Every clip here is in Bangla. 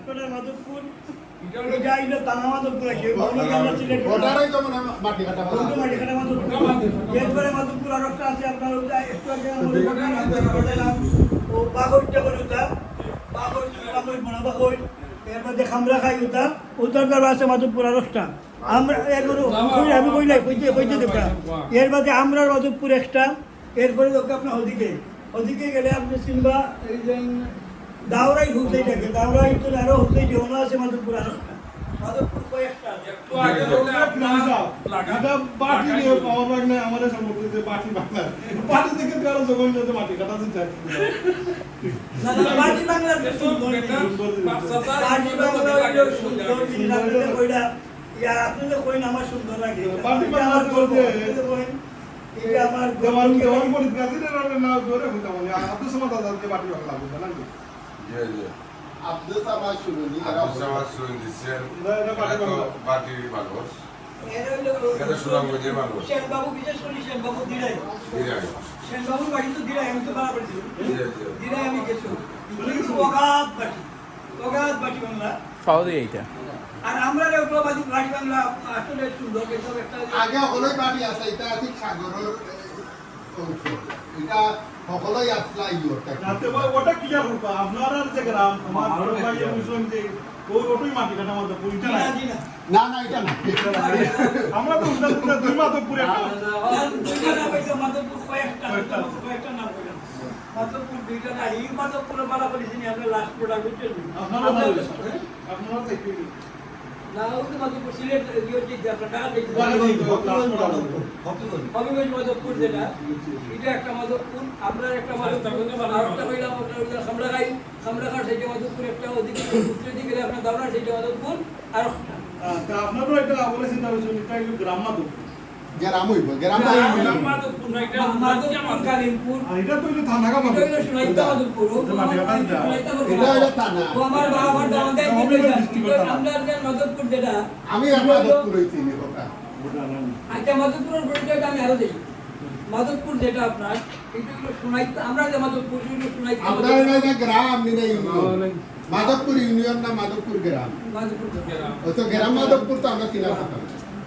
লাস্টপাড়ার মাধবপুর এটা হইল তানা মাধবপুর আছে আমরা সিলেট ওটারই তো মানে মাটি কাটা বলা বন্ধু মাটিখানা মাধবপুর। এরপরে মাধবপুর আর একটা আছে আপনার ওটা একটু আগে আমাদের ঘটনা আপনার ঘটলাম ও বাগইটা করে ওটা বাগই বাগই বড় বাগই এর মধ্যে খামরা খাই ওটা উত্তর দরবার আছে মাধবপুর আর একটা। আমরা আমি কই নাই কইতে কইতে দেবো এর মধ্যে আমরা মাধবপুর একটা এরপরে আপনার ওদিকে ওদিকে গেলে আপনি সিনবা এই যে দাওরাই হুসেই থাকে দাওরাই তো আরও হুসেই যেমন আছে মাধবপুর আর। মাধবপুর কয়েকটা এটা বাটি নিয়ে নেই আমাদের বাটি বাংলা বাটি থেকে কারও জগন যাতে কাটা দিতে বাটি তো সুন্দর বাটি বাংলা সুন্দর জিনিস। আপনাদের কইরা, ইয়া, আপনাদের কইন আমার সুন্দর লাগে। বাটি বাংলা আমার কইন, না ধরে হইতা আব্দুল সামাদ দাদাকে বাটি বাংলা বলতে না আব্দুল সামাদ শুনুনি আব্দুল সামাদ শুনে দিচ্ছেন। বাটির মানুষ এটা সুনামগঞ্জের মানুষ। সেনবাবু, বিশেষ করে সেনবাবু দিরাই। বিরাট সেনবাবুর বাড়ি তো দিরাই, আমি তো জি দিরাই আমি গেছি। কিন্তু অগাধ বাটি। অগাধ বাটি বাংলা। পাওয়া এইটা আর আমরা ওগুলো বাটি বাংলা আসলে সুন্দর এসব একটা আগে হলই বাটি আছে এটা আছে সাগরের অংশ এটা সকলেই আসলা ইয়োরটা রাতে ভাই ওটা কি আর করবা যে গ্রাম আমার ভাই মুসলিম যে ওই ওটাই মাটি কাটা আমাদের পুরিটা দিনা নাই। দিনা না। না এটা না। আমরা তো উল্টা উল্টা দুই মাত্র পুরে একটা। আর দুইটা নাম হইছে মাধবপুর কয়েকটা, মাধবপুর কয়েকটা নাম কইলাম। মাধবপুর দুইটা না, এই মাধবপুরে মারা করেছি আমরা last product আপনারা আপনারা আপনার মাধবপুর একটা মাধবপুর, মাধবপুর আপনার সেইটা মাধবপুর, আর আপনারও একটা বলে চিন্তা করছেন গ্রাম মাত্র গ্রাম হইব গ্রাম মাধবপুর, এটা তো থানা কাম এটা থানা। ও আমার বাবা মাধবপুর যেটা। আমি নি আচ্ছা মাধবপুরের পরিচয়টা আমি আরও দেখি মাধবপুর যেটা আপনার আমরা যে আমরা। গ্রাম নি ইউনিয়ন। মাধবপুর ইউনিয়ন না মাধবপুর গ্রাম? যেটা। ও তো গ্রাম মাধবপুর তো আমরা চিনা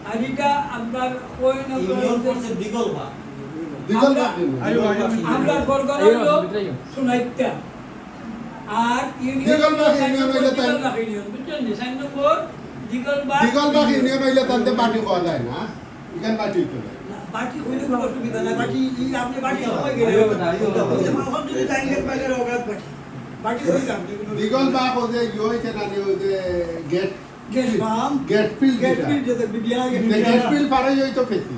আর এটা আপনার ওই না ইউনিয়ন করছে দিগলবা দিগল আমরা- আমরা বরগনা হলো আর ইউনিয়ন হইল বুঝছেন সাইন নম্বর দিগলবাগ দিগল ইউনিয়ন। হইলে তাতে বাটি খাওয়া যায় না। এখান বাটি হইতে বাকি হইলে কোনো অসুবিধা নাই। বাকি আপনি বাকি সময় গেলে আইও না, আইও না। ওই যে মানুষ যদি টাইমে পাইলে অগাধ বাকি। বাকি হইলাম দিগল বাগ ও যে ইয়ে হইছে না যে gate gate farm gate field gate যেটা। যেটা বিবিয়া গেট যে গেট ফিল পারে পেছি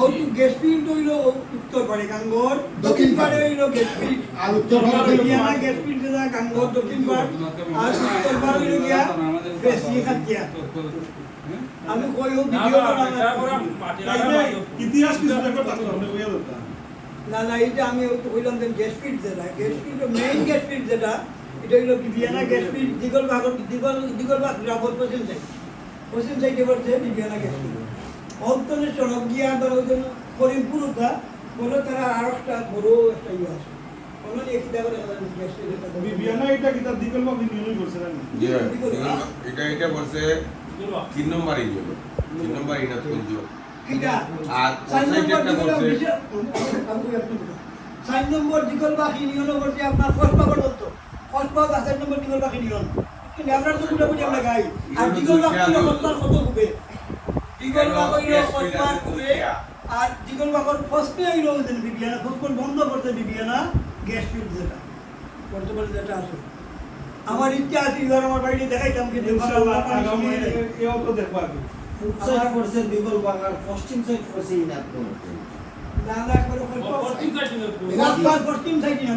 ও গেট ফিল্ড হইল উত্তর পারে গাঙ্গর দক্ষিণ দক্ষিণ পারে হইল গেট ফিল্ড আর উত্তর পাড়ে হইল গেট ফিল্ড যেটা গাঙ্গর দক্ষিণ পাড়। আর উত্তর পাড় হইল গিয়া বেশি খাতিয়া আমি কই হোক ভিডিও ইতিহাস কিছু আমরা না না এইটা আমি কইলাম যে গেট যেটা। Gate field main gate field যেটা। এটা হইল বিবিয়ানা গেট দিগল ভাগর দিগল দিগল ভাগ গ্রামর পশ্চিম সাইড পশ্চিম সাইডে পড়ছে বিবিয়ানা গেট অন্তরে সড়ক গিয়া ধরো যেন করিমপুর উঠা তারা আর একটা বড় একটা ইয়ে আছে কোনো নিয়ে কি দেখো বিবিয়ানা এটা কি দিগল বা ইউনিয়ন করছে না এটা এটা বলছে তিন নম্বর তিন নম্বর ইউনিয়ন তুলছো আর নম্বর দিগল ইউনিয়ন করছে আপনার ফার্স্ট পাবার দত্ত পাবার চার নম্বর দিগল তো মোটামুটি আমরা গাই আর দিগল কত দিগল আর দিগল বিবিয়ানা। ফুটবল বন্ধ করতে বিবিয়ানা? গ্যাস ফিল্ড যেটা। বর্তমানে যেটা আছে। আমার ইচ্ছা আছে এবার আমার বাড়িতে দেখাইতাম কিন্তু ইনশাআল্লাহ আগামী এও তো দেখবা কি? পূব সাইড করছে দিগলবাগ আর পশ্চিম সাইড করছে ইনাদপুর না না করে পশ্চিম সাইড না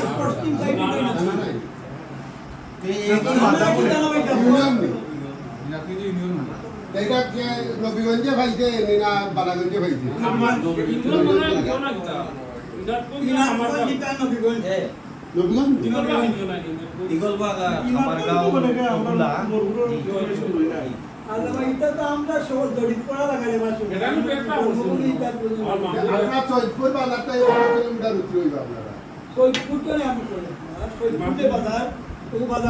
তো পশ্চিম সাইড না নি। এটা নবীগঞ্জে ভাইছে নিনা বালাগঞ্জে ভাইছে? আমরা হই নাই আপনারা। চৈতপুর বাজারটা কত কিলোমিটার উত্তর হইবা আপনারা ও বাজার